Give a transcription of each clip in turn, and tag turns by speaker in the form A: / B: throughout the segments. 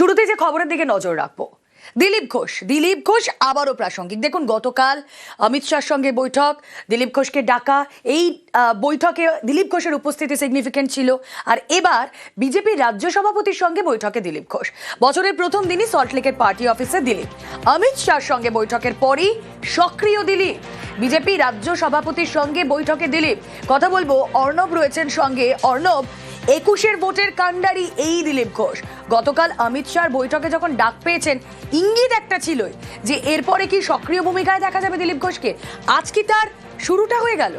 A: শুরুতে যে খবরের দিকে নজর রাখব। দিলীপ ঘোষ দিলীপ ঘোষ আবারও প্রাসঙ্গিক। দেখুন, গতকাল অমিত শাহর সঙ্গে বৈঠক, দিলীপ ঘোষকে ডাকা, এই বৈঠকে দিলীপ ঘোষের উপস্থিতি সিগনিফিকেন্ট ছিল। আর এবার বিজেপি রাজ্য সভাপতির সঙ্গে বৈঠকে দিলীপ ঘোষ। বছরের প্রথম দিনই সল্টলেকের পার্টি অফিসে দিলীপ। অমিত শাহর সঙ্গে বৈঠকের পরই সক্রিয় দিলীপ। বিজেপি রাজ্য সভাপতির সঙ্গে বৈঠকে দিলীপ। কথা বলব, অর্ণব রয়েছেন সঙ্গে। অর্ণব একুশের ভোটের কাণ্ডারি এই দিলীপ ঘোষ। গতকাল অমিত শাহর বৈঠকে যখন ডাক পেয়েছেন, ইঙ্গিত একটা ছিল যে এরপরে কি সক্রিয় ভূমিকায় দেখা যাবে দিলীপ ঘোষকে। আজ কি তার শুরুটা হয়ে গেল?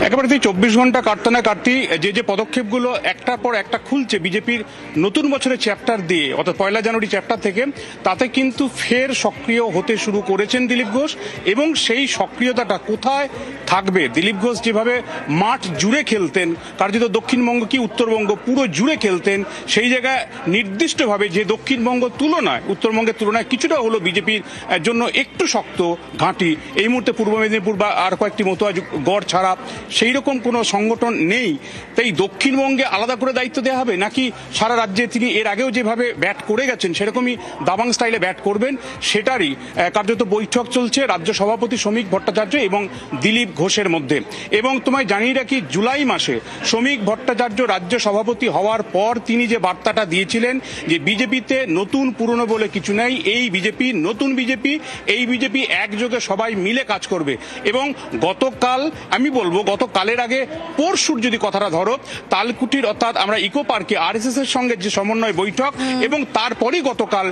B: একেবারে তুই চব্বিশ ঘণ্টা কাটতে না কাটতেই যে যে পদক্ষেপগুলো একটার পর একটা খুলছে বিজেপির নতুন বছরের চ্যাপ্টার দিয়ে, অর্থাৎ পয়লা জানুয়ারি চ্যাপ্টার থেকে, তাতে কিন্তু ফের সক্রিয় হতে শুরু করেছেন দিলীপ ঘোষ এবং সেই সক্রিয়তাটা কোথায় থাকবে? দিলীপ ঘোষ যেভাবে মাঠ জুড়ে খেলতেন, কার্যত দক্ষিণবঙ্গ কি উত্তরবঙ্গ পুরো জুড়ে খেলতেন, সেই জায়গায় নির্দিষ্টভাবে যে দক্ষিণবঙ্গ তুলনায়, উত্তরবঙ্গের তুলনায় কিছুটা হলো বিজেপির জন্য একটু শক্ত ঘাঁটি। এই মুহূর্তে পূর্ব মেদিনীপুর বা আর কয়েকটি মতো গড় ছাড়া সেই রকম কোনো সংগঠন নেই। তাই দক্ষিণবঙ্গে আলাদা করে দায়িত্ব দেওয়া হবে? নাকি সারা রাজ্যে তিনি এর আগেও যেভাবে ব্যাট করে গেছেন, সেরকমই দাবাং স্টাইলে ব্যাট করবেন, সেটারই কার্যত বৈঠক চলছে রাজ্য সভাপতি শ্রমিক ভট্টাচার্য এবং দিলীপ ঘোষের মধ্যে। এবং তোমায় জানিয়ে রাখি, জুলাই মাসে শ্রমিক ভট্টাচার্য রাজ্য সভাপতি হওয়ার পর তিনি যে বার্তাটা দিয়েছিলেন যে বিজেপিতে নতুন পুরনো বলে কিছু নেই, এই বিজেপি, নতুন বিজেপি, এই বিজেপি একযোগে সবাই মিলে কাজ করবে। এবং গতকাল, আমি বলব গতকালের আগে পরশুর যদি কথাটা ধরো তালকুটির অর্থাৎ আমরা ইকো পার্কে আরএসএস এর সঙ্গে যে সমন্বয় বৈঠক এবং তারপরই গতকাল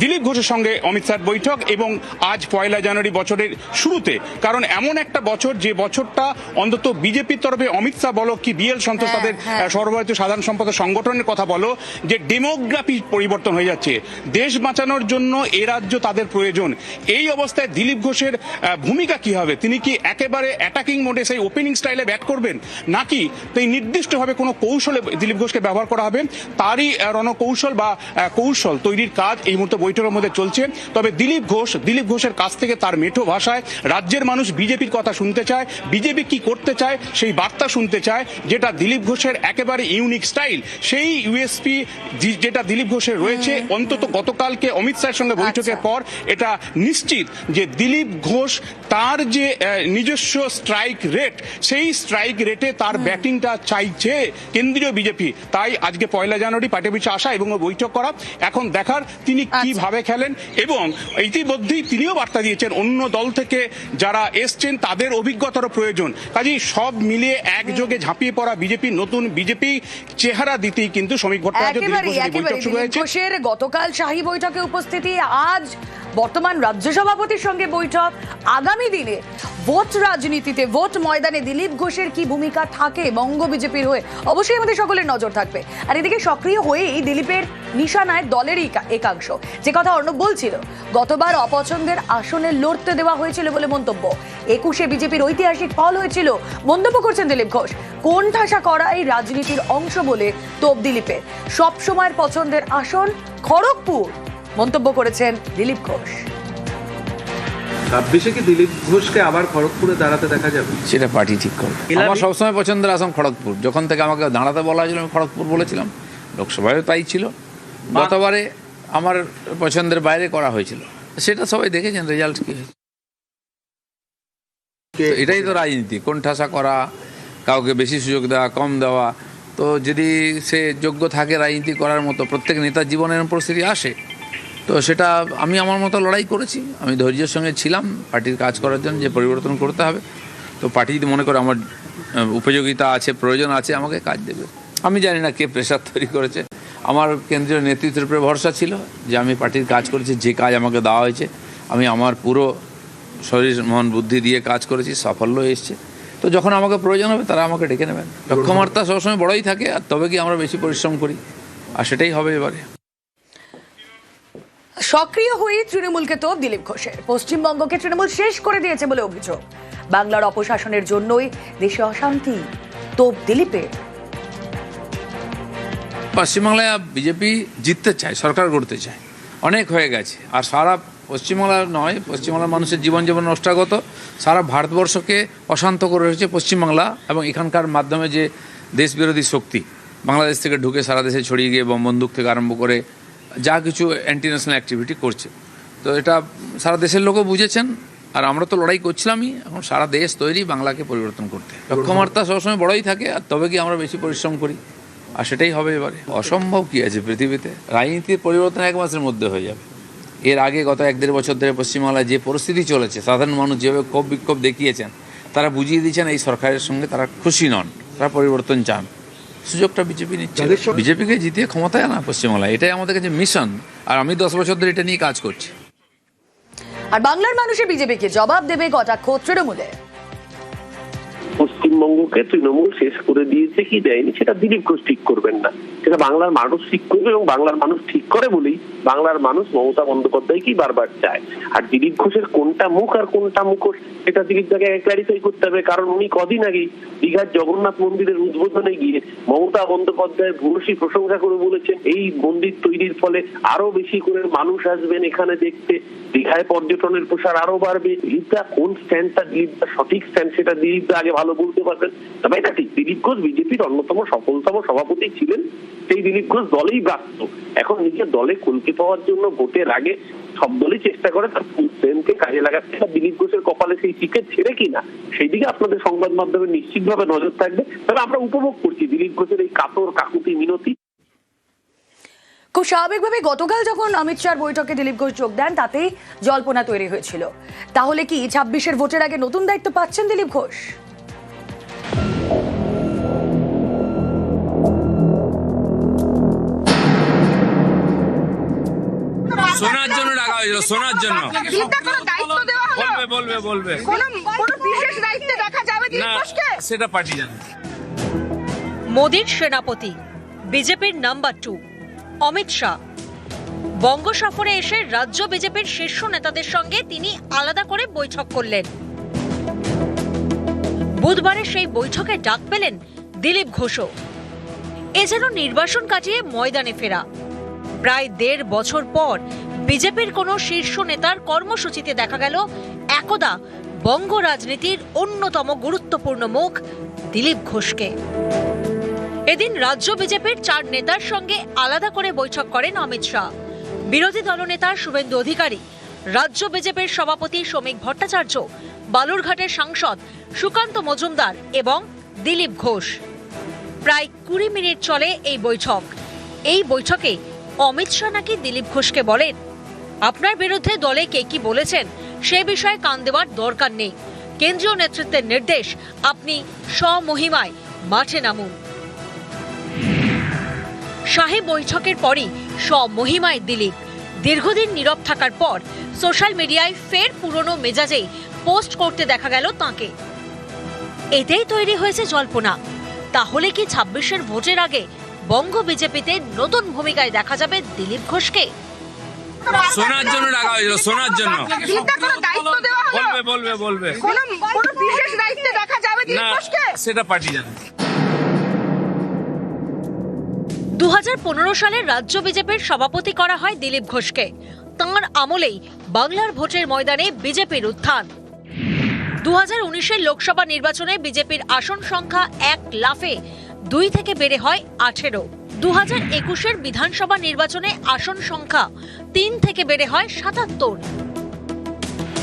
B: দিলীপ ঘোষের সঙ্গে অমিত শাহ বৈঠক এবং আজ পয়লা জানুয়ারি বছরের শুরুতে। কারণ এমন একটা বছর যে বছরটা অন্তত বিজেপির তরফে অমিত শাহ বলো কি বিএল সন্তোষ
A: হ্যাঁ,
B: তাদের
A: হ্যাঁ।
B: সর্বভারতীয় সাধারণ সম্পাদক সংগঠনের কথা বলো যে ডেমোগ্রাফি পরিবর্তন হয়ে যাচ্ছে। দেশ বাঁচানোর জন্য এ রাজ্য তাদের প্রয়োজন। এই অবস্থায় দিলীপ ঘোষের ভূমিকা কি হবে? তিনি কি একেবারে অ্যাটাকিং মোডে সেই ওপেনিং স্টাইলে ব্যাট করবেন নাকি তাই নির্দিষ্টভাবে কোনো কৌশলে দিলীপ ঘোষকে ব্যবহার করা হবে? তারই রণকৌশল বা কৌশল তৈরির কাজ এই মুহূর্তে বৈঠকের মধ্যে চলছে। তবে দিলীপ ঘোষ দিলীপ ঘোষের কাছ থেকে তার মেঠো ভাষায় রাজ্যের মানুষ বিজেপির কথা শুনতে চায় বিজেপি কি করতে চায় সেই বার্তা শুনতে চায় যেটা দিলীপ ঘোষের একেবারে ইউনিক স্টাইল সেই ইউএসপি যেটা দিলীপ ঘোষের রয়েছে অন্তত গতকালকে অমিত শাহের সঙ্গে বৈঠকের
A: আচ্ছা।
B: পর এটা নিশ্চিত যে দিলীপ ঘোষ তার যে নিজস্ব স্ট্রাইক রেট সেই স্ট্রাইক রেটে তার ব্যাটিংটা চাইছে কেন্দ্রীয় বিজেপি তাই আজকে পয়লা জানুয়ারি পার্টি অফিসে আসা এবং বৈঠক করা। এখন দেখার তিনি
A: আচ্ছা।
B: কীভাবে খেলেন এবং ইতিমধ্যেই তিনিও বার্তা দিয়েছেন অন্য দল থেকে যারা এসছেন তাদের অভিজ্ঞতারও প্রয়োজন। কাজেই সব মিলিয়ে একযোগে ঝাঁপিয়ে পড়া বিজেপি নতুন বিজেপি চেহারা দিতেই কিন্তু শ্রমিক ভট্টাচার্য বৈঠক শুরু হয়েছে।
A: গতকাল শাহী বৈঠকে উপস্থিতি আজ বর্তমান রাজ্য সভাপতির সঙ্গে বৈঠক। আগামী দিনে ভোট রাজনীতিতে, ভোট ময়দানে দিলীপ ঘোষের কি ভূমিকা থাকে? বঙ্গ বিজেপির হয়ে অবশ্যই আমাদের সকলের নজর থাকবে। আর এদিকে সক্রিয় হয়েই দিলীপের নিশানায় দলেরই একাংশ। যে কথা অর্ণব বলছিল, গতবার অপছন্দের আসনে লড়তে দেওয়া হয়েছিল বলে মন্তব্য। একুশে বিজেপির ঐতিহাসিক ফল হয়েছিল মন্তব্য করছেন দিলীপ ঘোষ। কোন ঠাসা করা এই রাজনীতির অংশ বলে তোপ দিলীপের। সব সময়ের পছন্দের আসন খড়গপুর। মন্তব্য করেছেন দিলীপ ঘোষ।
C: ছাব্বিশে কি দিলীপ ঘোষকে আবার খড়গপুরে দাঁড়াতে দেখা যাবে?
D: সেটা পার্টি ঠিক করবে। আমার সবসময় পছন্দের আসন খড়গপুর। যখন থেকে আমাকে দাঁড়াতে বলা হয়েছিল আমি খড়গপুর বলেছিলাম। লোকসভায় তাই ছিল। গতবারে আমার পছন্দের বাইরে করা হয়েছিল। সেটা সবাই দেখেছেন রেজাল্ট কি এটাই তো রাজনীতি। কোন ঠাসা করা কাউকে বেশি সুযোগ দেওয়া কম দেওয়া। তো যদি সে যোগ্য থাকে রাজনীতি করার মতো প্রত্যেক নেতার জীবনের পরিস্থিতি আসে তো সেটা আমি আমার মতো লড়াই করেছি। আমি ধৈর্যের সঙ্গে ছিলাম, পার্টির কাজ করার জন্য যে পরিবর্তন করতে হবে। তো পার্টি যদি মনে করে আমার উপযোগিতা আছে, প্রয়োজন আছে, আমাকে কাজ দেবে। আমি জানি না কে প্রেশার তৈরি করেছে। আমার কেন্দ্রীয় নেতৃত্বের উপরে ভরসা ছিল যে আমি পার্টির কাজ করেছি, যে কাজ আমাকে দেওয়া হয়েছে, আমি আমার পুরো শরীর, মন, বুদ্ধি দিয়ে কাজ করেছি, সাফল্য এসছে। তো যখন আমাকে প্রয়োজন হবে, তারা আমাকে ডেকে নেবেন। লক্ষ্যমাত্রা সবসময় বড়ই থাকে, আর তবে কি আমরা বেশি পরিশ্রম করি? আর সেটাই হবে এবারে।
A: সক্রিয় হয়ে তৃণমূলকে তোপ দিলীপ ঘোষের। পশ্চিমবঙ্গকে তৃণমূল শেষ করে দিয়েছে বলে অভিযোগ। বাংলার অপশাসনের জন্যই দেশে অশান্তি। তোপ দিলীপের
D: পশ্চিমবাংলায় বিজেপি জিততে চায়, সরকার গড়তে চায়। অনেক হয়ে গেছে। আর সারা পশ্চিমবাংলা নয়, পশ্চিমবাংলার মানুষের জীবন জীবন নষ্টাগত। সারা ভারতবর্ষকে অশান্ত করে রয়েছে পশ্চিমবাংলা এবং এখানকার মাধ্যমে যে দেশবিরোধী শক্তি। বাংলাদেশ থেকে ঢুকে সারা দেশে ছড়িয়ে গিয়ে বন্দুক থেকে আরম্ভ করে যা কিছু অ্যান্টি ন্যাশনাল অ্যাক্টিভিটি করছে। তো এটা সারা দেশের লোকও বুঝেছেন আর আমরা তো লড়াই করছিলামই এখন সারা দেশ তৈরি বাংলাকে পরিবর্তন করতে। লক্ষ্যমাত্রা সবসময় বড়ই থাকে আর তবে কি আমরা বেশি পরিশ্রম করি আর সেটাই হবে এবারে। অসম্ভব কী আছে পৃথিবীতে? রাজনীতির পরিবর্তন এক মাসের মধ্যে হয়ে যাবে। এর আগে গত এক দেড় বছর ধরে পশ্চিমবাংলায় যে পরিস্থিতি চলেছে সাধারণ মানুষ যেভাবে ক্ষোভ বিক্ষোভ দেখিয়েছেন তারা বুঝিয়ে দিয়েছেন এই সরকারের সঙ্গে তারা খুশি নন তারা পরিবর্তন চান। সুযোগটা বিজেপি নিচ্ছে। বিজেপিকে জিতিয়ে ক্ষমতায় আনা পশ্চিমবাংলায় এটাই আমাদের কাছে মিশন আর আমি দশ বছর ধরে এটা নিয়ে কাজ করছি।
A: আর বাংলার মানুষের বিজেপিকে জবাব দেবে কটাক্ষ তৃণমূলে
E: পশ্চিমবঙ্গকে তৃণমূল শেষ করে দিয়েছে, কি দেয়নি সেটা দিলীপ ঘোষ ঠিক করবেন না। সেটা বাংলার মানুষ ঠিক করবে এবং বাংলার মানুষ ঠিক করে বলেই বাংলার মানুষ মমতা বন্দ্যোপাধ্যায়কেই বারবার চায়। আর দিলীপ ঘোষের কোনটা মুখ আর কোনটা মুখোশ এটা দিলীপ দাকে ক্লারিফাই করতে হবে, কারণ উনি কদিন আগেই দীঘার জগন্নাথ মন্দিরের উদ্বোধনে গিয়ে মমতা বন্দ্যোপাধ্যায় ভূয়সী প্রশংসা করে বলেছেন, এই মন্দির তৈরির ফলে আরও বেশি করে মানুষ আসবেন এখানে দেখতে। দীঘায় পর্যটনের প্রসার আরও বাড়বে। দিলীপ দা কোন স্ট্যান্ডটা দিলীপ দা সঠিক স্ট্যান্ড সেটা দিলীপ দা আগে ভালো বলতে পারবেন। তবে এটা ঠিক, দিলীপ ঘোষ বিজেপির অন্যতম সফলতম সভাপতি ছিলেন, সেই দিলীপ ঘোষ দলেই ব্যস্ত। এখন নিজের দলে কলকি পাওয়ার জন্য ভোটের আগে সব দলই চেষ্টা করে তার স্ট্রেন্থকে কাজে লাগাচ্ছে আর দিলীপ ঘোষের কপালে সেই টিকিট ছেড়ে কিনা সেই দিকে আপনাদের সংবাদ মাধ্যমে নিশ্চিতভাবে নজর থাকবে। তবে আমরা উপভোগ করছি দিলীপ ঘোষের এই কাতর কাকুতি মিনতি।
A: খুব স্বাভাবিকভাবে গতকাল যখন অমিত শাহর বৈঠকে দিলীপ ঘোষ যোগ দেন, তাতেই জল্পনা তৈরি হয়েছিল। তাহলে কি ছাব্বিশের ভোটের আগে নতুন দায়িত্ব পাচ্ছেন দিলীপ ঘোষ?
F: হয়েছিল শোনার জন্য।
G: চিন্তা কোনো দায়িত্ব দেওয়া হলো।
F: বলবে বলবে বলবে
G: কোনো কোনো বিশেষ দায়িত্বে দেখা যাবে দিলীপ
F: না সেটা পার্টি জানে।
H: মোদীর সেনাপতি বিজেপির নাম্বার টু অমিত শাহ। বঙ্গ সফরে এসে রাজ্য বিজেপির শীর্ষ নেতাদের সঙ্গে তিনি আলাদা করে বৈঠক করলেন। বুধবারে সেই বৈঠকে ডাক পেলেন দিলীপ ঘোষও। এ যেন নির্বাসন কাটিয়ে ময়দানে ফেরা। প্রায় দেড় বছর পর বিজেপির কোনো শীর্ষ নেতার কর্মসূচিতে দেখা গেল একদা বঙ্গ রাজনীতির অন্যতম গুরুত্বপূর্ণ মুখ দিলীপ ঘোষকে। এদিন রাজ্য বিজেপির চার নেতার সঙ্গে আলাদা করে বৈঠক করেন অমিত শাহ। বিরোধী দলনেতা শুভেন্দু অধিকারী, রাজ্য বিজেপির সভাপতি শ্রমিক ভট্টাচার্য, বালুরঘাটের সাংসদ সুকান্ত মজুমদার এবং দিলীপ ঘোষ। প্রায় কুড়ি মিনিট চলে এই বৈঠক। এই বৈঠকে অমিত শাহ নাকি দিলীপ ঘোষকে বলেন আপনার বিরুদ্ধে দলে কে কি বলেছেন, সে বিষয়ে কান দেওয়ার দরকার নেই। কেন্দ্রীয় নেতৃত্বের নির্দেশ, আপনি স্বমহিমায় মাঠে নামুন। শাহী বৈঠকের পরই স্বমহিমায় দিলীপ দীর্ঘদিন নীরব থাকার পর সোশ্যাল মিডিয়ায় ফের পুরনো মেজাজেই পোস্ট করতে দেখা গেল তাঁকে। এতেই তৈরি হয়েছে জল্পনা। তাহলে কি ছাব্বিশের ভোটের আগে বঙ্গ বিজেপিতে নতুন ভূমিকায় দেখা যাবে দিলীপ ঘোষকে?
F: শোনার জন্য ডাকা হয়েছিল শোনার জন্য। বলবে বলবে বলবে।
G: কোনো কোনো বিশেষ দায়িত্বে দেখা যাবে দিলীপ
F: না সেটা পার্টি জানে।
H: দু সালে রাজ্য বিজেপির সভাপতি করা হয় দিলীপ ঘোষকে। তাঁর আমলেই বাংলার ভোটের ময়দানে বিজেপির উত্থান। দু হাজার উনিশের লোকসভা নির্বাচনে বিজেপির আসন সংখ্যা এক লাফে দুই থেকে বেড়ে হয় আঠেরো। দু একুশের বিধানসভা নির্বাচনে আসন সংখ্যা তিন থেকে বেড়ে হয় সাতাত্তর।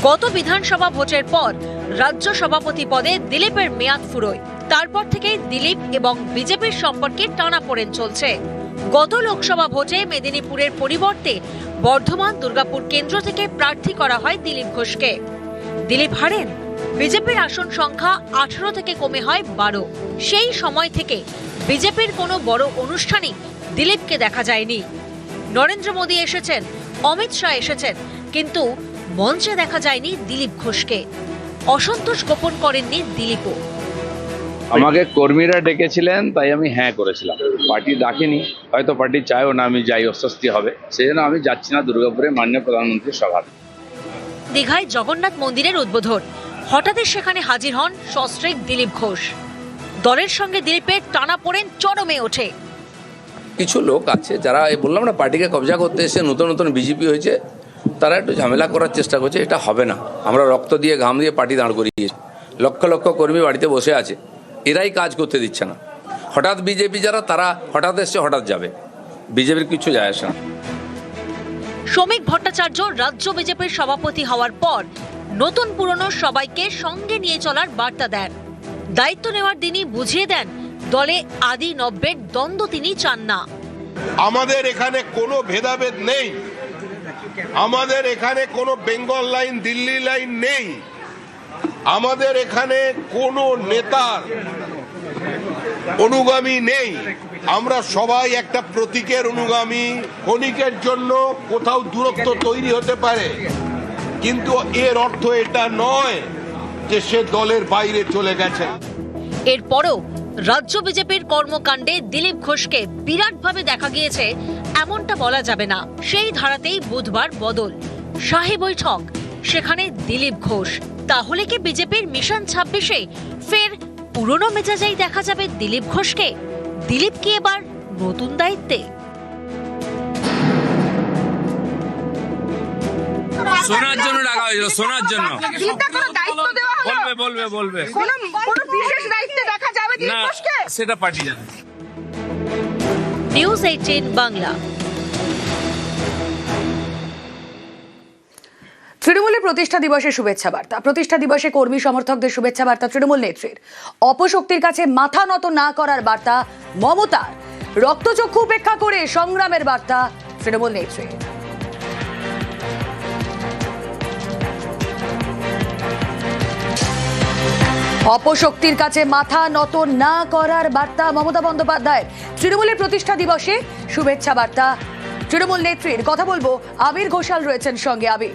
H: গত বিধানসভা ভোটের পর রাজ্য সভাপতি পদে দিলীপের মেয়াদ ফুরোয়। তারপর থেকেই দিলীপ এবং বিজেপির সম্পর্কে টানাপোড়েন চলছে। গত লোকসভা ভোটে মেদিনীপুরের পরিবর্তে বর্ধমান, দুর্গাপুর কেন্দ্র থেকে প্রার্থী করা হয় দিলীপ ঘোষকে। দিলীপ হারেন। বিজেপির আসন সংখ্যা আঠারো থেকে কমে হয় বারো। সেই সময় থেকে বিজেপির কোনো বড় অনুষ্ঠানই দিলীপকে দেখা যায়নি। নরেন্দ্র মোদী এসেছেন অমিত শাহ এসেছেন কিন্তু মঞ্চে দেখা যায়নি দিলীপ ঘোষকে। অসন্তোষ গোপন করেননি দিলীপও।
I: আমাকে কর্মীরা ডেকেছিলেন তাই আমি হ্যাঁ করেছিলাম। পার্টি ডাকেনি হয়তো পার্টি চায়ও না আমি যাই অস্বস্তি হবে। সেই জন্য আমি যাচ্ছি না দুর্গাপুরে মাননীয় প্রধানমন্ত্রীর সভা
H: দীঘায় জগন্নাথ মন্দিরের উদ্বোধন। হঠাৎই সেখানে হাজির হন সস্ত্রীক দিলীপ ঘোষ। দলের সঙ্গে দিলীপের টানা পড়েন চরমে ওঠে।
D: কিছু লোক আছে যারা এই বললাম না পার্টিকে কবজা করতে এসে নতুন নতুন বিজেপি হয়েছে তারা একটু ঝামেলা করার চেষ্টা করছে এটা হবে না। আমরা রক্ত দিয়ে ঘাম দিয়ে পার্টি দাঁড় করিয়েছি লক্ষ লক্ষ কর্মী বাড়িতে বসে আছে এরাই কাজ করতে দিচ্ছে না। হঠাৎ বিজেপি যারা তারা হঠাৎ এসছে হঠাৎ যাবে। বিজেপির কিছু যায় আসে না।
H: শ্রমিক ভট্টাচার্য রাজ্য বিজেপির সভাপতি হওয়ার পর নতুন পুরনো সবাইকে সঙ্গে নিয়ে চলার বার্তা দেন। দায়িত্ব নেওয়ার দিনই বুঝিয়ে দেন, দলে আদি নব্যের দ্বন্দ্ব তিনি চান না।
J: আমাদের এখানে কোনো ভেদাভেদ নেই। আমাদের এখানে কোনো বেঙ্গল লাইন, দিল্লি লাইন নেই। আমাদের এখানে কোনো নেতার অনুগামী নেই। আমরা সবাই একটা প্রতীকের অনুগামী, ক্ষণিকের জন্য কোথাও দূরত্ব তৈরি হতে পারে। কিন্তু এর অর্থ এটা নয় যে সে দলের বাইরে চলে গেছে।
H: এরপরও রাজ্য বিজেপির কর্মকাণ্ডে দিলীপ ঘোষকে বিরাটভাবে দেখা গিয়েছে এমনটা বলা যাবে না। সেই ধারাতেই বুধবার বদল। শাহী বৈঠক সেখানে দিলীপ ঘোষ। তাহলে কি বিজেপির মিশন ছাব্বিশে ফের পুরনো মেজাজেই দেখা যাবে দিলীপ ঘোষকে? দিলীপ কি এবার নতুন দায়িত্বে?
F: সোনার জন্য ডাকা হয়েছিল শোনার জন্য। বলবে বলবে বলবে।
G: কোনো কোনো বিশেষ দায়িত্বে দেখা যাবে
F: সেটা পার্টি জানে।
H: News eighteen Bangla.
A: তৃণমূলের প্রতিষ্ঠা দিবসে শুভেচ্ছা বার্তা। প্রতিষ্ঠা দিবসে কর্মী সমর্থকদের শুভেচ্ছা বার্তা তৃণমূল নেত্রীর। অপশক্তির কাছে মাথা নত না করার বার্তা মমতার। রক্তচক্ষু উপেক্ষা করে সংগ্রামের বার্তা তৃণমূল নেত্রীর। অপশক্তির কাছে মাথা নত না করার বার্তা মমতা বন্দ্যোপাধ্যায়ের। তৃণমূলের প্রতিষ্ঠা দিবসে শুভেচ্ছা বার্তা। তৃণমূল নেত্রীর কথা বলব আবির ঘোষাল রয়েছেন সঙ্গে আবির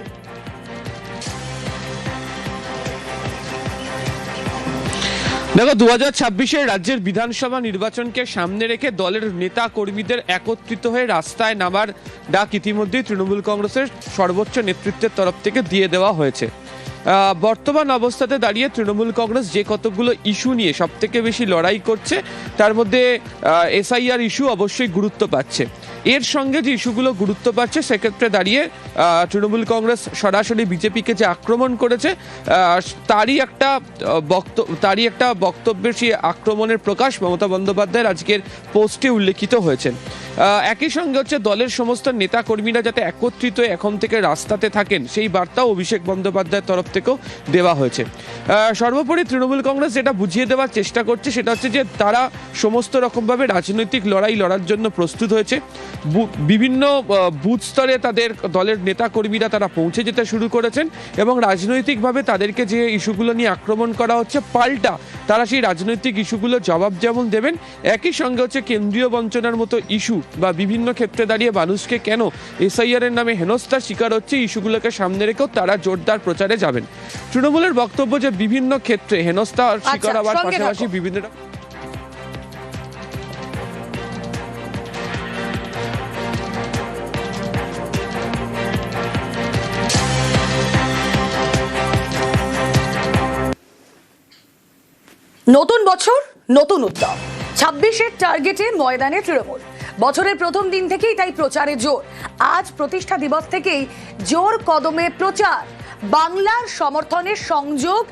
K: দেখো দু হাজার ছাব্বিশের রাজ্যের বিধানসভা নির্বাচনকে সামনে রেখে দলের নেতা কর্মীদের একত্রিত হয়ে রাস্তায় নামার ডাক ইতিমধ্যেই তৃণমূল কংগ্রেসের সর্বোচ্চ নেতৃত্বের তরফ থেকে দিয়ে দেওয়া হয়েছে। বর্তমান অবস্থাতে দাঁড়িয়ে তৃণমূল কংগ্রেস যে কতগুলো ইস্যু নিয়ে সব থেকে বেশি লড়াই করছে, তার মধ্যে এসআইআর ইস্যু অবশ্যই গুরুত্ব পাচ্ছে। এর সঙ্গে যে ইস্যুগুলো গুরুত্ব পাচ্ছে, সেক্ষেত্রে দাঁড়িয়ে তৃণমূল কংগ্রেস সরাসরি বিজেপিকে যে আক্রমণ করেছে তারই একটা বক্ত, তারই একটা বক্তব্যের সেই আক্রমণের প্রকাশ মমতা বন্দ্যোপাধ্যায়ের আজকের পোস্টে উল্লেখিত হয়েছে। একই সঙ্গে হচ্ছে দলের সমস্ত নেতা কর্মীরা যাতে একত্রিত এখন থেকে রাস্তাতে থাকেন, সেই বার্তাও অভিষেক বন্দ্যোপাধ্যায়ের তরফ থেকেও দেওয়া হয়েছে। সর্বোপরি তৃণমূল কংগ্রেস যেটা বুঝিয়ে দেওয়ার চেষ্টা করছে সেটা হচ্ছে যে তারা সমস্ত রকমভাবে রাজনৈতিক লড়াই লড়ার জন্য প্রস্তুত হয়েছে। বিভিন্ন বুথ স্তরে তাদের দলের নেতা কর্মীরা তারা পৌঁছে যেতে শুরু করেছেন এবং রাজনৈতিকভাবে তাদেরকে যে ইস্যুগুলো নিয়ে আক্রমণ করা হচ্ছে, পাল্টা তারা সেই রাজনৈতিক ইস্যুগুলো জবাব যেমন দেবেন, একই সঙ্গে হচ্ছে কেন্দ্রীয় বঞ্চনার মতো ইস্যু বা বিভিন্ন ক্ষেত্রে দাঁড়িয়ে মানুষকে কেন এসআইআর এর নামে হেনস্থার শিকার হচ্ছে, ইস্যুগুলোকে সামনে রেখেও তারা জোরদার প্রচারে যাবেন তৃণমূলের বক্তব্য যে বিভিন্ন ক্ষেত্রে হেনস্থার শিকার
A: আচ্ছা,
K: হওয়ার পাশাপাশি বিভিন্ন
A: নতুন বছর নতুন উদ্যম। ছাব্বিশের টার্গেটে ময়দানে তৃণমূল। বছরের প্রথম দিন থেকেই তাই প্রচারে জোর। আজ প্রতিষ্ঠা দিবস থেকেই জোর কদমে প্রচার। বাংলার সমর্থনের সংযোগ,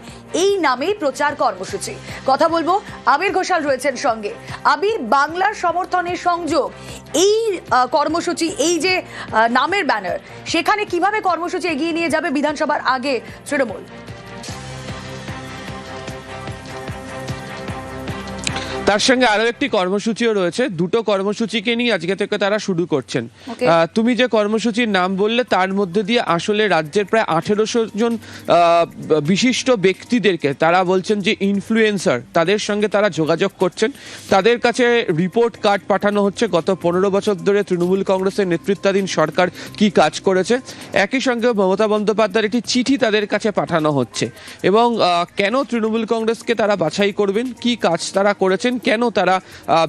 A: এই নামেই প্রচার কর্মসূচি। কথা বলব আবির ঘোষাল রয়েছেন সঙ্গে। আবির বাংলার সমর্থনের সংযোগ, এই কর্মসূচি, এই যে নামের ব্যানার সেখানে কীভাবে কর্মসূচি এগিয়ে নিয়ে যাবে বিধানসভার আগে তৃণমূল?
K: তার সঙ্গে আরও একটি কর্মসূচিও রয়েছে। দুটো কর্মসূচিকে নিয়ে আজকে থেকে তারা শুরু করছেন। তুমি যে কর্মসূচির নাম বললে তার মধ্যে দিয়ে আসলে রাজ্যের প্রায় আঠেরোশো জন বিশিষ্ট ব্যক্তিদেরকে তারা বলছেন যে ইনফ্লুয়েন্সার তাদের সঙ্গে তারা যোগাযোগ করছেন। তাদের কাছে রিপোর্ট কার্ড পাঠানো হচ্ছে। গত পনেরো বছর ধরে তৃণমূল কংগ্রেসের নেতৃত্বাধীন সরকার কি কাজ করেছে? একই সঙ্গে মমতা বন্দ্যোপাধ্যায়ের একটি চিঠি তাদের কাছে পাঠানো হচ্ছে। এবং কেন তৃণমূল কংগ্রেসকে তারা বাছাই করবেন? কি কাজ তারা করেছেন? কেন তারা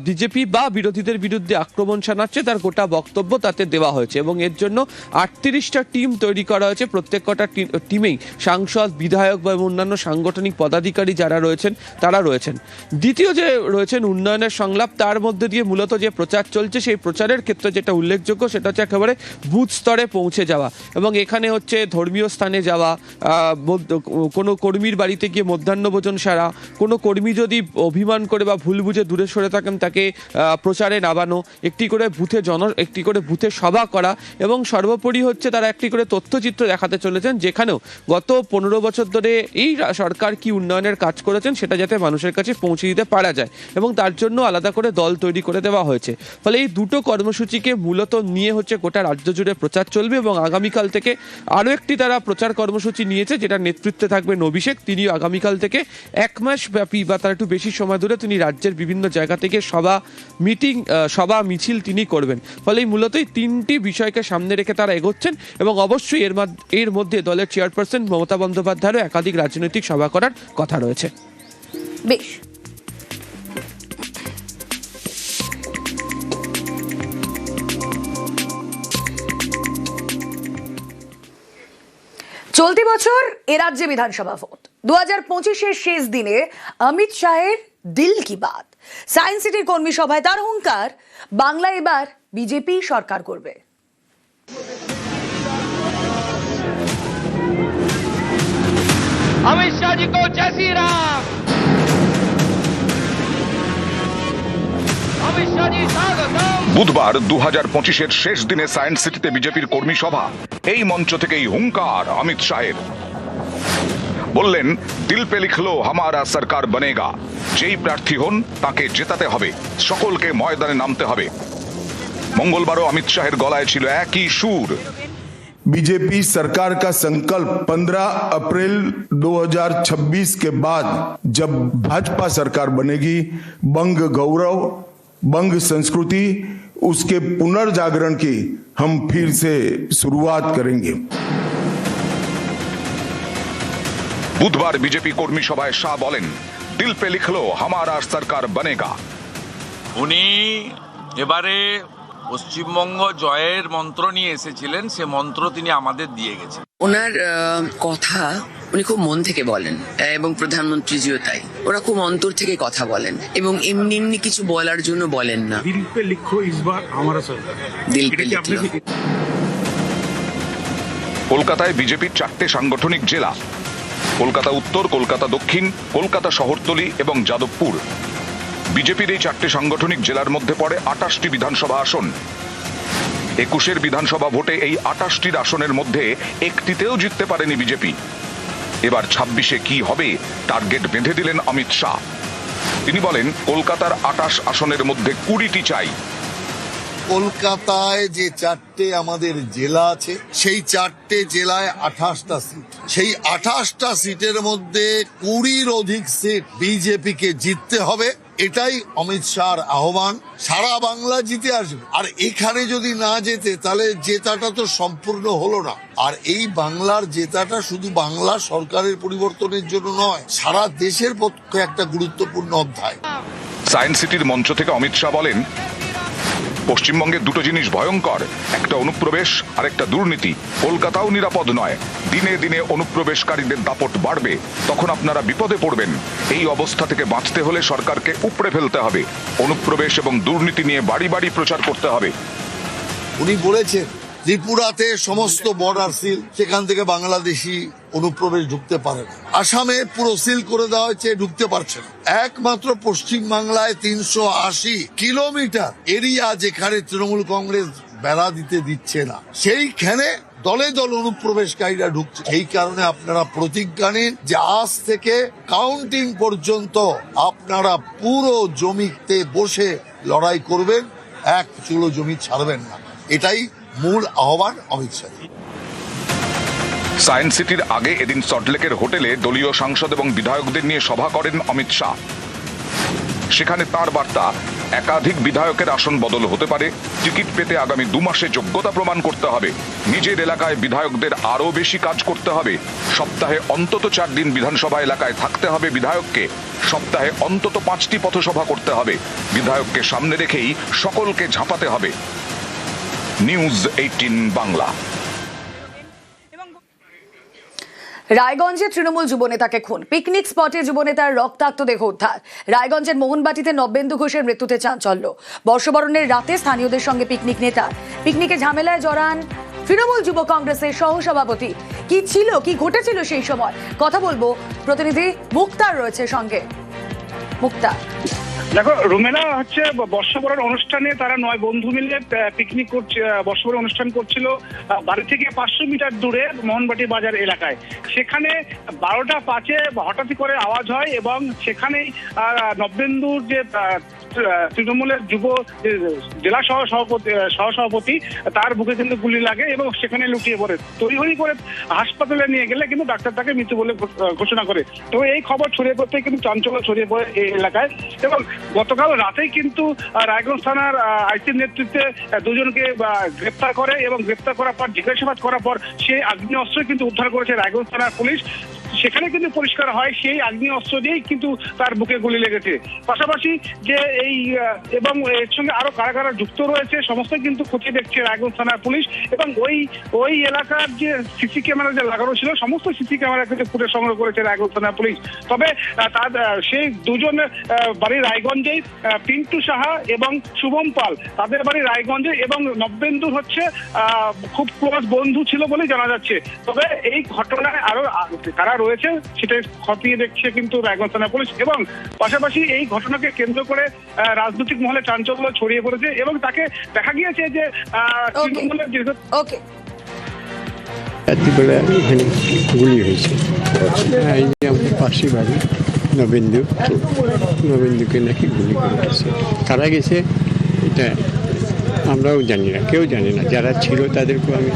K: বিজেপি বা বিরোধীদের বিরুদ্ধে আক্রমণ শানাচ্ছে, তার গোটা বক্তব্য তাতে দেওয়া হয়েছে এবং এর জন্য আটত্রিশটা টিম তৈরি করা হয়েছে। প্রত্যেক কটা টিমেই সাংসদ, বিধায়ক বা অন্যান্য সাংগঠনিক পদাধিকারী যারা রয়েছেন, তারা রয়েছেন। দ্বিতীয় যে রয়েছেন উন্নয়নের সংলাপ, তার মধ্যে দিয়ে মূলত যে প্রচার চলছে, সেই প্রচারের ক্ষেত্রে যেটা উল্লেখযোগ্য, সেটা হচ্ছে একেবারে বুথ স্তরে পৌঁছে যাওয়া এবং এখানে হচ্ছে ধর্মীয় স্থানে যাওয়া কোনো কর্মীর বাড়িতে গিয়ে মধ্যাহ্নভোজন সারা, কোনো কর্মী যদি অভিমান করে বা ভুল ভুল বুঝে দূরে সরে থাকেন, তাকে প্রচারে নামানো, একটি করে বুথে জন, একটি করে বুথে সভা করা এবং সর্বোপরি হচ্ছে তারা একটি করে তথ্যচিত্র দেখাতে চলেছেন, যেখানেও গত পনেরো বছর ধরে এই সরকার কি উন্নয়নের কাজ করেছেন সেটা যাতে মানুষের কাছে পৌঁছে দিতে পারা যায় এবং তার জন্য আলাদা করে দল তৈরি করে দেওয়া হয়েছে। ফলে এই দুটো কর্মসূচিকে মূলত নিয়ে হচ্ছে গোটা রাজ্য জুড়ে প্রচার চলবে এবং আগামীকাল থেকে আরও একটি তারা প্রচার কর্মসূচি নিয়েছে যেটা নেতৃত্বে থাকবেন অভিষেক তিনি আগামীকাল থেকে এক মাস ব্যাপী বা তার একটু বেশি সময় ধরে তিনি রাজ্যের বিভিন্ন জায়গা থেকে সভা মিটিং সভা মিছিল তিনি করবেন। ফলে মূলত এই তিনটি বিষয়কে সামনে রেখে তারা এগোচ্ছেন এবং অবশ্যই এর এর মধ্যে দলের চেয়ারপারসন মমতা বন্দ্যোপাধ্যায়েরও একাধিক রাজনৈতিক সভা করার কথা রয়েছে।
A: বেশ। চলতি বছর এ রাজ্যে বিধানসভা ভোট। দু হাজার পঁচিশের শেষ দিনে অমিত শাহের দিল কি বাত সায়েন্স সিটির কর্মী সভায় তার হুঙ্কার বাংলা এবার বিজেপি সরকার করবে
I: अमित शाह जी को जय श्री राम अमित शाह जी स्वागतम
L: বুধবার দু হাজার পঁচিশের শেষ দিনে সায়েন্স সিটিতে বিজেপির কর্মী সভা এই মঞ্চ থেকেই হুঙ্কার অমিত শাহের বললেন দিল পে লিখলো হামারা সরকার বনেগা যেই প্রার্থী হন তাকে জেতাতে হবে সকলকে ময়দানে নামতে হবে মঙ্গলবারও অমিত শাহের গলায় ছিল একই সুর
J: बीजेपी सरकार का संकल्प 15 अप्रैल 2026 के बाद जब भाजपा सरकार बनेगी बंग गौरव बंग संस्कृति उसके पुनर्जागरण की हम फिर से शुरुआत करेंगे
L: বুধবার বিজেপি কর্মী সভায় শাহ বলেন দিল পে লিখলো হামারা সরকার বনেগা।
F: উনি এবারে পশ্চিমবঙ্গ জয়ের মন্ত্র নিয়ে এসেছিলেন সে মন্ত্র তিনি আমাদের দিয়ে গেছেন।
M: ওনার আহ, কথা উনি খুব মন থেকে বলেন এবং প্রধানমন্ত্রীজিও তাই। ওরা খুব অন্তর থেকে কথা বলেন এবং এমনি এমনি কিছু বলার জন্য বলেন না।
B: দিল পে লিখো ইসবার আমার
M: দিল পে
L: কলকাতায় বিজেপির চারটে সাংগঠনিক জেলা কলকাতা উত্তর, কলকাতা দক্ষিণ, কলকাতা শহরতলি এবং যাদবপুর। বিজেপির এই চারটি সাংগঠনিক জেলার মধ্যে পড়ে আটাশটি বিধানসভা আসন। একুশের বিধানসভা ভোটে এই আটাশটির আসনের মধ্যে একটিতেও জিততে পারেনি বিজেপি। এবার ছাব্বিশে কি হবে, টার্গেট বেঁধে দিলেন অমিত শাহ। তিনি বলেন, কলকাতার আটাশ আসনের মধ্যে কুড়িটি চাই।
J: কলকাতায় যে চারটে আমাদের জেলা আছে, সেই চারটে জেলায় আঠাশটা সিট। সেই আঠাশটা সিটের মধ্যে কুড়ির অধিক সিট বিজেপিকে জিততে হবে, এটাই অমিত শাহর আহ্বান। সারা বাংলা জিতে আসবে। আর এখানে যদি না জেতে, তাহলে জেতাটা তো সম্পূর্ণ হলো না। আর এই বাংলার জেতাটা শুধু বাংলা সরকারের পরিবর্তনের জন্য নয়, সারা দেশের পক্ষে একটা গুরুত্বপূর্ণ অধ্যায়।
L: সায়েন্স সিটির মঞ্চ থেকে অমিত শাহ বলেন পশ্চিমবঙ্গে দুটো জিনিস ভয়ঙ্কর। একটা অনুপ্রবেশ আর একটা দুর্নীতি। কলকাতাও নিরাপদ নয়। দিনে দিনে অনুপ্রবেশকারীদের দাপট বাড়বে। তখন আপনারা বিপদে পড়বেন। এই অবস্থা থেকে বাঁচতে হলে সরকারকে উপড়ে ফেলতে হবে। অনুপ্রবেশ এবং দুর্নীতি নিয়ে বাড়ি বাড়ি প্রচার করতে হবে।
J: উনি বলেছেন ত্রিপুরাতে সমস্ত বর্ডার সিল সেখান থেকে বাংলাদেশি অনুপ্রবেশ ঢুকতে পারে না। আসামে পুরো সিল করে দেওয়া হয়েছে, ঢুকতে পারছে না। একমাত্র পশ্চিম বাংলায় তিনশো আশি কিলোমিটার এরিয়া যেখানে তৃণমূল কংগ্রেস বেড়া দিতে দিচ্ছে না, সেইখানে দলে দল অনুপ্রবেশকারীরা ঢুকছে। এই কারণে আপনারা প্রতিজ্ঞা নিন যে আজ থেকে কাউন্টিং পর্যন্ত আপনারা পুরো জমিতে বসে লড়াই করবেন, এক চুলো জমি ছাড়বেন না। এটাই মূল আহ্বান অমিত শাহ।
L: সায়েন্স সিটির আগে এদিন সল্টলেকের হোটেলে দলীয় সাংসদ এবং বিধায়কদের নিয়ে সভা করেন অমিত শাহ। সেখানে তার বার্তা, একাধিক বিধায়কের আসন বদল হতে পারে, টিকিট পেতে আগামী দু মাসে যোগ্যতা প্রমাণ করতে হবে, নিজের এলাকায় বিধায়কদের আরও বেশি কাজ করতে হবে, সপ্তাহে অন্তত চার দিন বিধানসভা এলাকায় থাকতে হবে বিধায়ককে, সপ্তাহে অন্তত পাঁচটি পথসভা করতে হবে, বিধায়ককে সামনে রেখেই সকলকে ঝাঁপাতে হবে। নিউজ এইটিন বাংলা
A: রায়গঞ্জে তৃণমূল যুবনেতাকে খুন। পিকনিক স্পটে যুবনেতার রক্তাক্ত দেহ উদ্ধার। রায়গঞ্জের মোহনবাটিতে নব্যেন্দু ঘোষের মৃত্যুতে চাঞ্চল্য। বর্ষবরণের রাতে স্থানীয়দের সঙ্গে পিকনিক নেতা। পিকনিকে ঝামেলায় জড়ান তৃণমূল যুব কংগ্রেসের সহসভাপতি। কি ছিল, কি ঘটেছিল সেই সময়? কথা বলব। প্রতিনিধি মুক্তার রয়েছে সঙ্গে। মুক্তা
N: দেখো, রুমেলা হচ্ছে বর্ষবরণ অনুষ্ঠানে তারা নয় বন্ধু মিলে পিকনিক করছে বর্ষবরণ অনুষ্ঠান করছিল বাড়ি থেকে পাঁচশো মিটার দূরে মোহনবাটি বাজার এলাকায়। সেখানে বারোটা পাঁচে হঠাৎই করে আওয়াজ হয় এবং সেখানেই নব্যেন্দুর যে তৃণমূলের যুব জেলা সহ সভাপতি সহ সভাপতি, তার বুকে কিন্তু গুলি লাগে এবং সেখানে লুটিয়ে পড়ে। তড়িঘড়ি করে হাসপাতালে নিয়ে গেলে কিন্তু ডাক্তার তাকে মৃত্যু বলে ঘোষণা করে। তো এই খবর ছড়িয়ে পড়তে কিন্তু চাঞ্চল্য ছড়িয়ে পড়ে এই এলাকায়। এবং গতকাল রাতেই কিন্তু রায়গঞ্জ থানার আইসির নেতৃত্বে দুজনকে গ্রেপ্তার করে এবং গ্রেপ্তার করার পর, জিজ্ঞাসাবাদ করার পর সেই আগ্নি অস্ত্র কিন্তু উদ্ধার করেছে রায়গঞ্জ থানার পুলিশ। সেখানে কিন্তু পরিষ্কার হয় সেই আগ্নি অস্ত্র দিয়েই কিন্তু তার বুকে গুলি লেগেছে। পাশাপাশি যে এই এবং এর সঙ্গে আরও কারা কারা যুক্ত রয়েছে, সমস্ত কিন্তু খতিয়ে দেখছে রায়গঞ্জ থানার পুলিশ। এবং ওই ওই এলাকার যে সিসি ক্যামেরা যে লাগানো ছিল, সমস্ত সিসি ক্যামেরা কিন্তু ফুটে সংগ্রহ করেছে রায়গঞ্জ থানার পুলিশ। তবে তার সেই দুজন বাড়ি রায়গঞ্জেই পিন্টু সাহা এবং শুভম পাল, তাদের বাড়ি রায়গঞ্জে এবং নব্বেন্দুর হচ্ছে খুব ক্লোজ বন্ধু ছিল বলে জানা যাচ্ছে। তবে এই ঘটনায় আরও কারা রয়েছে সেটা খতিয়ে দেখছে কিন্তু রায়গঞ্জ থানা পুলিশ। এবং পাশাপাশি এই ঘটনাকে কেন্দ্র করে রাজনৈতিক মহলে চাঞ্চল্য ছড়িয়ে পড়েছে এবং তাকে দেখা গিয়েছে যে আহ,
A: ওকে
O: রাত্রিবেলা গুলি হয়েছে। হ্যাঁ, এই যে আমাদের পাশে বাড়ি নবেন্দু নবেন্দুকে নাকি গুলি করে গেছে। কারা গেছে? এটা আমরাও জানি না কেউ জানি না। যারা ছিল তাদেরকেও আমি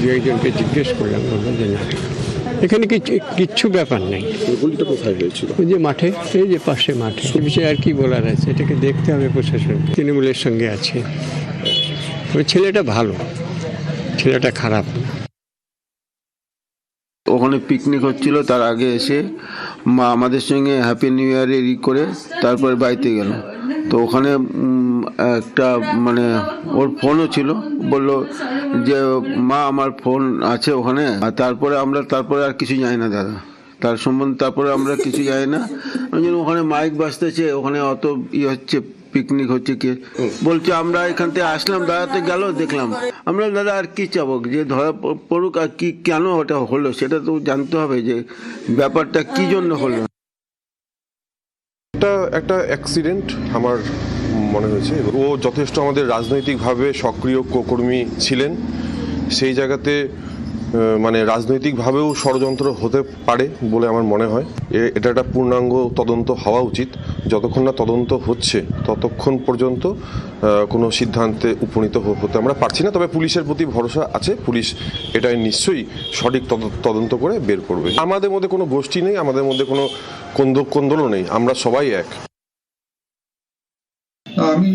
O: দু একজনকে জিজ্ঞেস করলাম বলল যে না। এখানে কিছু কিচ্ছু ব্যাপার নেই। গুলিটা কোথায় হয়েছিল? ওই যে মাঠে এই যে পাশে মাঠে। সে বিষয়ে আর কি বলার আছে? এটাকে দেখতে হবে প্রশাসন। তৃণমূলের সঙ্গে আছে। ওই ছেলেটা ভালো। ছেলেটা খারাপ। না
P: ওখানে পিকনিক হচ্ছিল তার আগে এসে মা আমাদের সঙ্গে হ্যাপি নিউ ইয়ারের ই করে তারপর বাড়িতে গেল। তো ওখানে একটা মানে ওর ফোনও ছিল। বলল যে, মা, আমার ফোন আছে ওখানে। আর তারপরে আমরা, তারপরে আর কিছু জানি না, দাদা। তার সম্বন্ধে তারপরে আমরা কিছু জানি না। ওখানে মাইক বাজতেছে, ওখানে অত ই হচ্ছে পিকনিক হচ্ছে কি? বলছে, আমরা এখান থেকে আসলাম দাদাতে গেল, দেখলাম। আমরা দাদা, আর কি চাবো? যে ধরা পড়ুক, আর কি, কেন ওটা হলো? সেটা তো জানতে হবে যে ব্যাপারটা কি জন্য হলো?
Q: এটা একটা অ্যাক্সিডেন্ট আমার মনে হয়েছে। ও যথেষ্ট আমাদের রাজনৈতিকভাবে সক্রিয় কর্মী ছিলেন। সেই জায়গাতে মানে রাজনৈতিকভাবেও ষড়যন্ত্র হতে পারে বলে আমার মনে হয়। এটা একটা পূর্ণাঙ্গ তদন্ত হওয়া উচিত। যতক্ষণ না তদন্ত হচ্ছে, ততক্ষণ পর্যন্ত কোনো সিদ্ধান্তে উপনীত হতে আমরা পারছি না। তবে পুলিশের প্রতি ভরসা আছে। পুলিশ এটাই নিশ্চয়ই সঠিক তদ- তদন্ত করে বের করবে। আমাদের মধ্যে কোনো গোষ্ঠী নেই, আমাদের মধ্যে কোনো কোন্দ, কোন্দলও নেই। আমরা সবাই এক।
R: আমি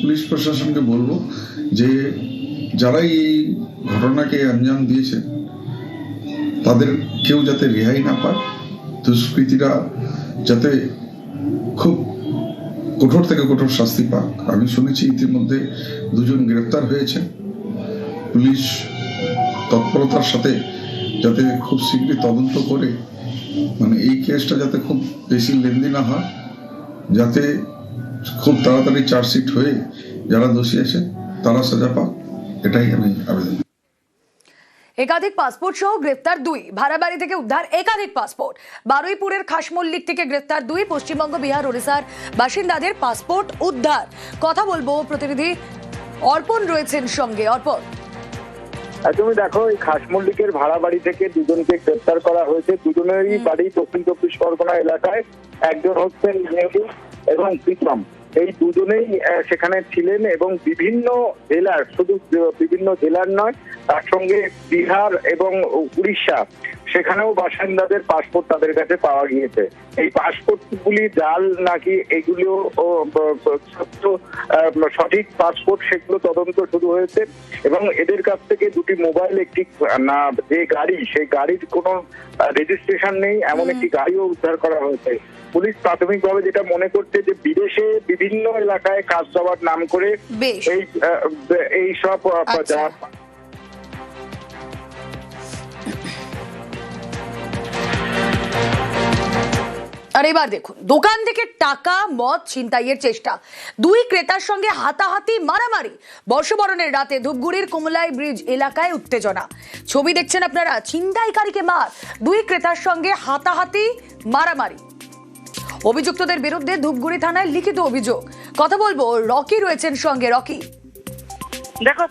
R: পুলিশ প্রশাসনকে বলব যে, যারাই এই ঘটনাকে আঞ্জাম দিয়েছে, তাদের কেউ যাতে রেহাই না পায়, দুষ্কৃতীরা যাতে খুব কঠোর থেকে কঠোর শাস্তি পাক। আমি শুনেছি ইতিমধ্যে দুজন গ্রেপ্তার হয়েছে। পুলিশ তৎপরতার সাথে যাতে খুব শীঘ্রই তদন্ত করে মানে এই কেসটা যাতে খুব বেশি লেনদি না হয়, যাতে খুব তাড়াতাড়ি চার্জশিট হয়ে যারা দোষী আছে তারা সাজা পাক। এটাই আমি আবেদন
A: একাধিক পাসপোর্ট সহ গ্রেফতার দুই। ভাড়া বাড়ি থেকে উদ্ধার একাধিক পাসপোর্ট বারুইপুরের খাসমল্লিক থেকে গ্রেফতার দুই। পশ্চিমবঙ্গ বিহার ওড়িশার বাসিন্দাদের পাসপোর্ট উদ্ধার। কথা বলব প্রতিনিধি অর্পণ রয়েছেন সঙ্গে। অর্পণ।
S: আর তুমি দেখো এই খাস মল্লিকের ভাড়া বাড়ি থেকে দুজনকে গ্রেপ্তার করা হয়েছে। দুজনেরই বাড়ি দক্ষিণ চব্বিশ পরগনা এলাকায়। একজন হচ্ছেন এবং প্রীতম এই দুজনেই সেখানে ছিলেন এবং বিভিন্ন জেলার শুধু বিভিন্ন জেলার নয় তার সঙ্গে বিহার এবং উড়িষ্যা সেখানেও বাসিন্দাদের পাসপোর্ট তাদের কাছে পাওয়া গিয়েছে। এই পাসপোর্ট গুলি জাল নাকি এগুলো ও, ব- ব- আহ, সঠিক পাসপোর্ট সেগুলো তদন্ত শুরু হয়েছে এবং এদের কাছ থেকে দুটি মোবাইল একটি না যে গাড়ি সেই গাড়ির কোনো রেজিস্ট্রেশন নেই এমন একটি গাড়িও উদ্ধার করা হয়েছে। পুলিশ প্রাথমিকভাবে যেটা মনে করছে যে বিদেশে বিভিন্ন এলাকায় কাজ দেওয়ার নাম করে এই এই সব
A: আর এবার দেখুন দোকান থেকে টাকা মদ ছিনতাইয়ের চেষ্টা। দুই ক্রেতার সঙ্গে হাতাহাতি মারামারি। বর্ষবরণের রাতে ধূপগুড়ির কুমলাই ব্রিজ এলাকায় উত্তেজনা। ছবি দেখছেন আপনারা ছিনতাইকারীকে মার। দুই ক্রেতার সঙ্গে হাতাহাতি মারামারি। অভিযুক্তদের বিরুদ্ধে ধূপগুড়ি থানায় লিখিত অভিযোগ। কথা বলব রকি রয়েছেন সঙ্গে। রকি?
T: দেখো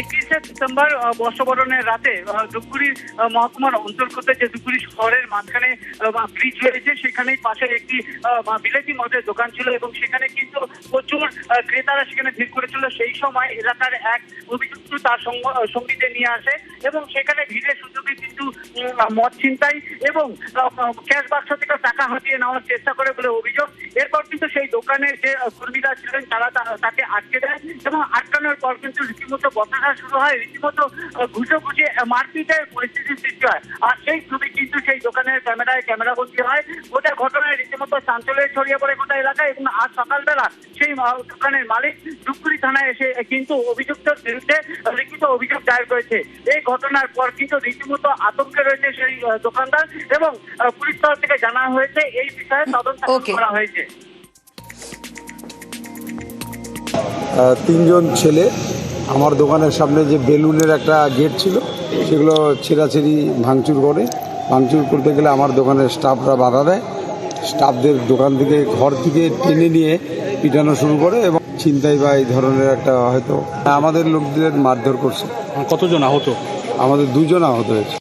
T: একত্রিশে ডিসেম্বর বর্ষবরণের রাতে ধূপগুড়ি মহকুমার অন্তর্গত যে ধূপগুড়ি শহরের মাঝখানে ব্রিজ রয়েছে, সেখানেই পাশে একটি বিলেতি মদের দোকান ছিল এবং সেখানে কিন্তু প্রচুর ক্রেতারা সেখানে ভিড় করেছিল। সেই সময় এলাকার এক অভিযুক্ত তার সঙ্গীতে নিয়ে আসে এবং সেখানে ভিড়ের সুযোগে কিন্তু মদ ছিনতাই এবং ক্যাশ বাক্স থেকে টাকা হাতিয়ে নেওয়ার চেষ্টা করে বলে অভিযোগ। এরপর কিন্তু সেই দোকানের যে কর্মীরা ছিলেন, তারা তাকে আটকে দেয় এবং আটকানোর পর কিন্তু রীতিমতো বসাটা শুরু হয় রীতিমতো ঘুষো ঘুষে মারপিটের পরিস্থিতির সৃষ্টি হয়। আর সেই ছবি কিন্তু সেই দোকানের ক্যামেরায় ক্যামেরা বন্দী হয়। গোটা ঘটনায় রীতিমতো চাঞ্চল্যের ছড়িয়ে পড়ে গোটা এলাকায় এবং আজ সকালবেলা সেই দোকানের মালিক ধূপগুড়ি থানায় এসে কিন্তু অভিযুক্তের বিরুদ্ধে লিখিত অভিযোগ দায়ের করেছে। এই ঘটনার পর কিন্তু রীতিমতো আতঙ্কে রয়েছে সেই দোকানদার এবং পুলিশ তরফ থেকে জানা হয়েছে এই বিষয়ে তদন্ত করা হয়েছে।
U: তিনজন ছেলে আমার দোকানের সামনে যে বেলুনের একটা গেট ছিল সেগুলো ছেঁড়াছেড়ি ভাঙচুর করে। ভাঙচুর করতে গেলে আমার দোকানের স্টাফরা বাধা দেয়। স্টাফদের দোকান থেকে ঘর থেকে টেনে নিয়ে পিটানো শুরু করে এবং ছিনতাই বা এই ধরনের একটা হয়তো আমাদের লোকদের মারধর করছে।
B: কতজন আহত?
U: আমাদের দুজন আহত হয়েছে।